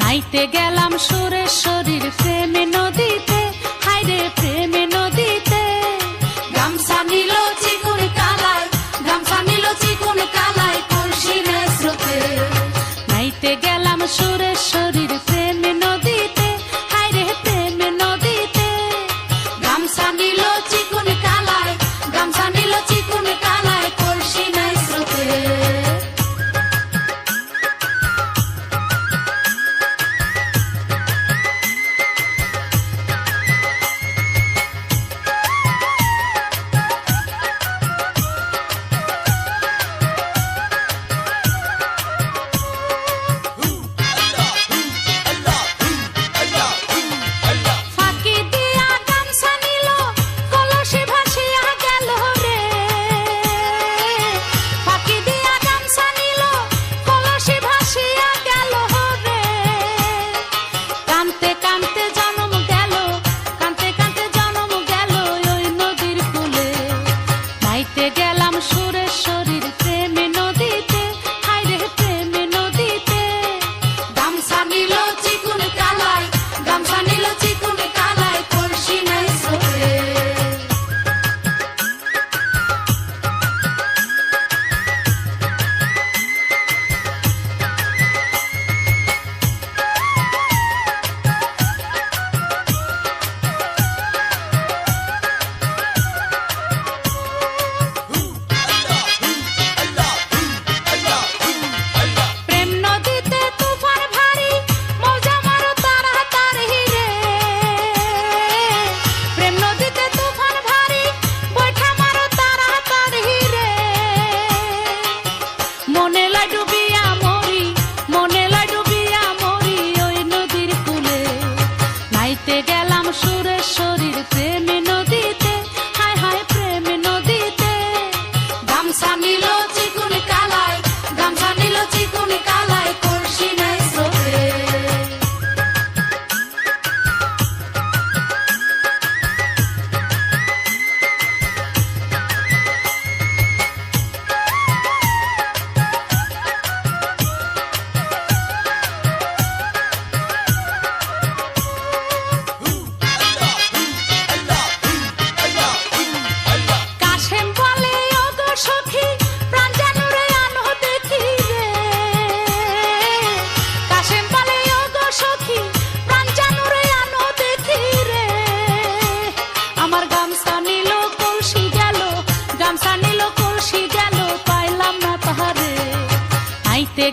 নাইতে গেলাম সুরেশ্বরীর প্রেমে নদীতে। হাইরে প্রেমে নদীতে। গামছা নিল চিকুন কালায়, গামছা নিল চিকুন কালায় কলসিরে স্রোতে। নাইতে গেলাম সুরেশ্বরীর প্রেমে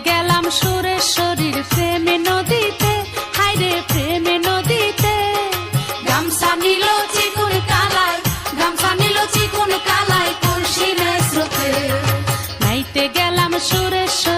গেলাম সুরেশ্বরীর প্রেমে নদীতে। হাইরে প্রেমে নদীতে। গামসা নিল চিকুন কালাই গামসা নিল চিকুন কালাই কলসি নাই নাইতে গেলাম সুরেশ্বর